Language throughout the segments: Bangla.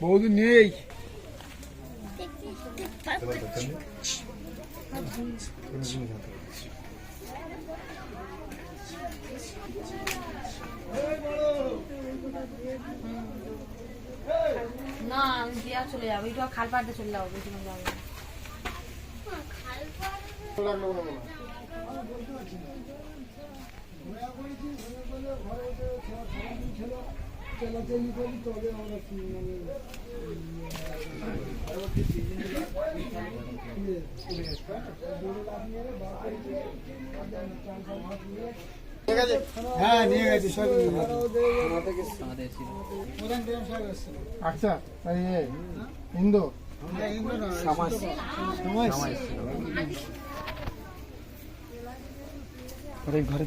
বৌদি নেই। না আমি দিয়া চলে যাব। একটু খাল পাড়তে চলে যাব বেশি মজা হবে না। হ্যাঁ নিয়ে গেছি সব আচ্ছা হিন্দু সমাজ সমাজ ঘরে বই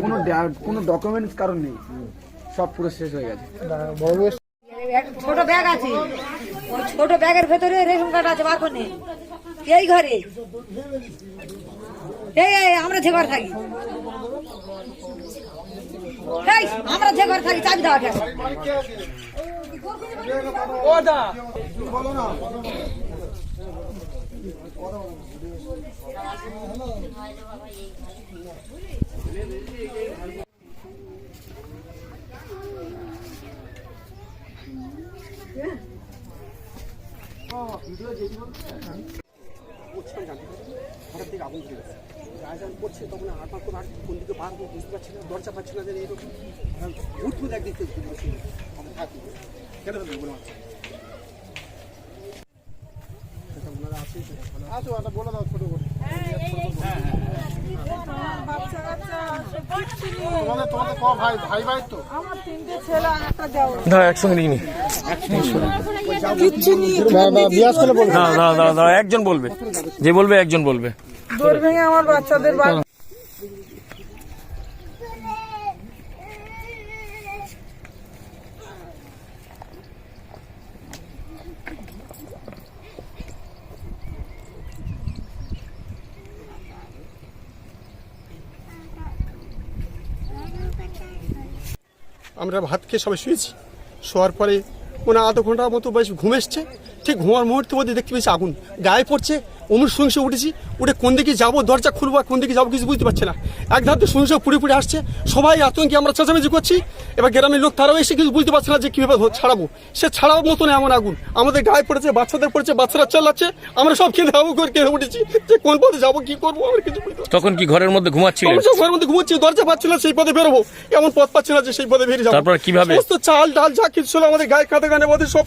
কোনো কোনো ডকুমেন্টস কারণ নেই। সব পুরো শেষ হয়ে গেছে। ছোট ব্যাগ আছে। ওই ছোট ব্যাগের ভেতরে রেশন কার্ড আছে বার করে। এই ঘরে। এই আমরা যে ঘরে থাকি। এই আমরা যে ঘরে থাকি চাবি দেওয়া গেছে হঠাৎ থেকে আগুন ধরে গেছে গায়ে যখন পড়ছে তখন আমার করে আর কোন দিকে পারব বুঝতে পারছি না দরজা পাচ্ছি না যে এরকম ভূত ভূত একদিক থেকে ঘুরে বসে আমি থাকি কেন বলে মারছে আচ্ছা বলে দাও ছোট করে তোমাদের তোমাদের ক ভাই ভাই ভাই তো দাঁড়া একসঙ্গে নিয়ে নি বিয়াস করে বলবে দাঁড়া দাঁড়া দাঁড়া দাঁড়া একজন বলবে। যে বলবে একজন বলবে। আমার বাচ্চাদের আমরা ভাত খেয়ে সবাই শুয়েছি। শোয়ার পরে ওনার আধ ঘণ্টার মতো বেশ ঘুম এসছে। ঠিক ঘুমার মুহূর্তে মধ্যে দেখতে পেয়েছি আগুন। গায়ে পড়ছে সঙ্গে উঠেছি উঠে কোন দিকে যাব দরজা খুলবো আর কোন দিকে যাব কিছু বুঝতে পারছে না। এক ধাপ দিয়ে সঙ্গে পুড়ে পুড়ে আসছে সবাই আতঙ্কে আমরা চেঁচামেচি করছি। এবার গ্রামের লোক তারাও এসে কিছু বুঝতে পারছে না যে কীভাবে ছাড়াবো। সে ছাড়াবার মতন এমন আগুন। আমাদের গায়ে পড়েছে বাচ্চাদের পড়েছে বাচ্চারা চালাচ্ছে। আমরা সব কেঁদে হাবু করে কেঁদে উঠেছি। যে কোন পথে যাব কি করব আমরা কিছু না। তখন কি ঘরের মধ্যে ঘুমাচ্ছি ঘরের মধ্যে ঘুমাচ্ছি দরজা পাচ্ছি না সেই পথে বেরোবো। এমন পথ পাচ্ছি না যে সেই পথে বেরিয়ে যাব। তারপর কীভাবে? সমস্ত চাল ডাল যা কিছু ছিল আমাদের গায়ে কাঁধে গানে মধ্যে সব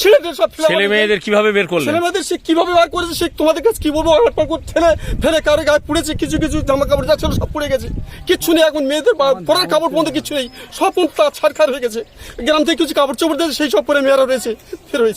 ছেলেদের সব ছেলে মেয়েদের কীভাবে বের করলেন? ছেলে মেয়েদের সে কীভাবে বার করেছে সে তোমাদের কাছে কি বলব? আমার পাকুর ঠেলে ফেলে কারও গায়ে পুড়েছে কিছু কিছু জামা কাপড় যা ছিল সব পুড়ে গেছে। কিচ্ছু নেই এখন মেয়েদের পরার কাপড় পর্যন্ত কিছু নেই। সব ছাড়খার হয়ে গেছে। গ্রাম থেকে কিছু কাপড় চোপড় দিয়েছে সেই সব পরে মেয়েরা রয়েছে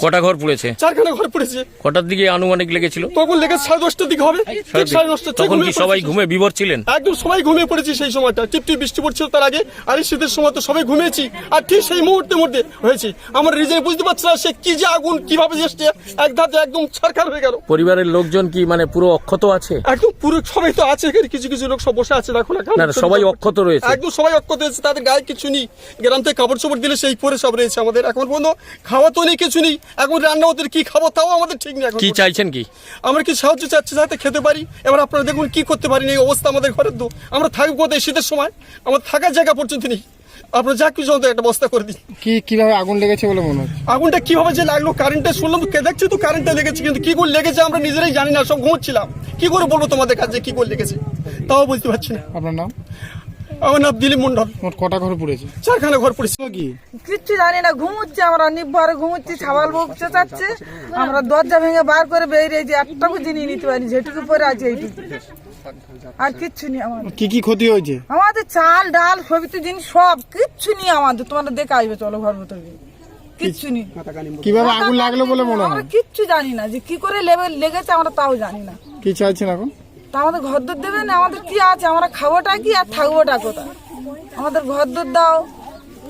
কটা ঘর পুড়েছে? চারখানা ঘর পড়েছে। কটার দিকে আনুমানিক লেগেছিল? তখন লেগে সাড়ে দশটার দিকে হবে। ঠিক সাড়ে দশটা তখন কি সবাই ঘুমে বিভোর ছিলেন? একদম সবাই ঘুমিয়ে পড়েছি সেই সময়টা। টিপ টিপ বৃষ্টি পড়ছিল তার আগে। আর এই শীতের সময় তো সবাই ঘুমিয়েছি। আর ঠিক সেই মুহূর্তের মধ্যে হয়েছে। আমার রিজে বুঝতে পারছি না সে কি যে আগুন কীভাবে এসছে। এক ধাতে একদম ছারখার হয়ে গেল। পরিবারের লোকজন কি মানে পুরো অক্ষত আছে? একদম পুরো সবাই তো আছে এখানে। কিছু কিছু লোক সব বসে আছে দেখো না সবাই অক্ষত রয়েছে। একদম সবাই অক্ষত রয়েছে তাদের গায়ে কিছু নেই। গ্রাম থেকে কাপড় চোপড় দিলে সেই পরে সব রয়েছে আমাদের। এখন পর্যন্ত খাওয়া তো নেই কিছু নেই। এখন রান্না ওদের কি খাব তাও আমাদের ঠিক নেই কি চাইছেন কি? আমরা কি সাহায্য চাচ্ছি যাতে খেতে পারি? এবার আপনারা দেখুন কি করতে পারি এই অবস্থা আমাদের ঘরের তো আমরা থাকব কোথায় শীতের সময়? আমার থাকার জায়গা পর্যন্ত নেই। আপনারা যা কিছু আমাদের একটা বস্তা করে দিন। কি কীভাবে আগুন লেগেছে বলে মনে হচ্ছে? আগুনটা কীভাবে যে লাগল কারেন্টে শুনলাম তো কে দেখছি তো কারেন্টে লেগেছে কিন্তু কি করে লেগেছে আমরা নিজেরাই জানি না সব ঘুমোচ্ছিলাম। কি করে বলব তোমাদের কাছে কি করে লেগেছে? তাও বুঝতে পারছি না। আপনার নাম? আমার নাম দিলীপ মন্ডল মোট কটা ঘর পড়েছে? চারখানা ঘর পড়েছে। কি? কিচ্ছু জানি না ঘুমুচ্ছি আমরা নির্ভরে ঘুমুচ্ছি ছাবাল বুক চেঁচাচ্ছে আমরা দরজা ভেঙে বার করে বেরিয়েছি একটাকু জিনিস নিতে পারি যেটুকু পরে আছে এইটুকু। আর কিচ্ছু নেই আমাদের কি কি ক্ষতি হয়েছে? আমাদের চাল ডাল সবিত জিনিস সব কিচ্ছু নেই আমাদের তোমাদের দেখে আসবে চলো ঘর ভেতরে। কিচ্ছু নেই। কীভাবে আগুন লাগল বলে মনে হয়? কিচ্ছু জানি না যে কি করে লেবে লেগেছে আমরা তাও জানি না। কি চাইছেন এখন? তা আমাদের ঘর দর দেবে না আমাদের কি আছে? আমরা খাবোটা কি আর থাকবোটা কোথায়? আমাদের ঘর দর দাও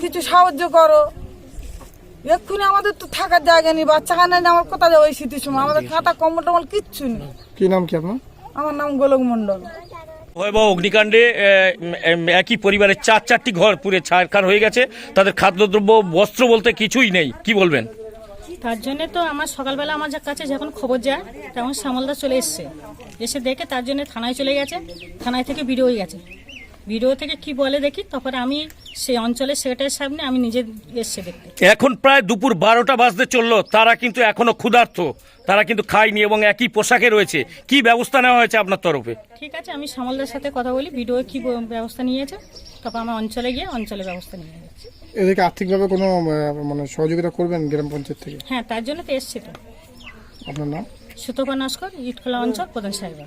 কিছু সাহায্য করো। এক্ষুনি আমাদের তো থাকার জায়গা নেই বাচ্চা কান্না নেই আমার কোথায় যাব এই শীতের সময়? আমাদের খাতা কম্বল টম্বল কিচ্ছু নেই। কি নাম কি আপনার? আমার নাম গোলক মন্ডল ভয়াবহ অগ্নিকাণ্ডে একই পরিবারের চার চারটি ঘর পুরে ছারখার হয়ে গেছে। তাদের খাদ্যদ্রব্য, বস্ত্র বলতে কিছুই নেই। কি বলবেন? তার জন্য তো আমার সকালবেলা আমার কাছে যখন খবর যায়, তখন শ্যামলদা চলে এসছে। এসে দেখে তার জন্য থানায় চলে গেছে। থানায় থেকে বিড়ে হয়ে গেছে। ভিডিও থেকে কি বলে দেখি? তারপরে আমি সেই অঞ্চলের সেক্রেটারির সামনে আমি নিজে এসছে দেখতে। এখন প্রায় দুপুর বারোটা বাজতে চলল তারা কিন্তু এখনও ক্ষুধার্ত। তারা কিন্তু খায়নি এবং একই পোশাকে রয়েছে। কি ব্যবস্থা নেওয়া হয়েছে আপনার তরফে? ঠিক আছে আমি শ্যামলদার সাথে কথা বলি ভিডিও কি ব্যবস্থা নিয়েছে? তারপর আমার অঞ্চলে গিয়ে অঞ্চলে ব্যবস্থা নিয়ে যাচ্ছে এদেরকে আর্থিকভাবে কোনো মানে সহযোগিতা করবেন গ্রাম পঞ্চায়েত থেকে? হ্যাঁ তার জন্য তো এসছে তো। আপনার নাম? সুতপা নস্কর ইটখোলা অঞ্চল প্রধান সাহেব।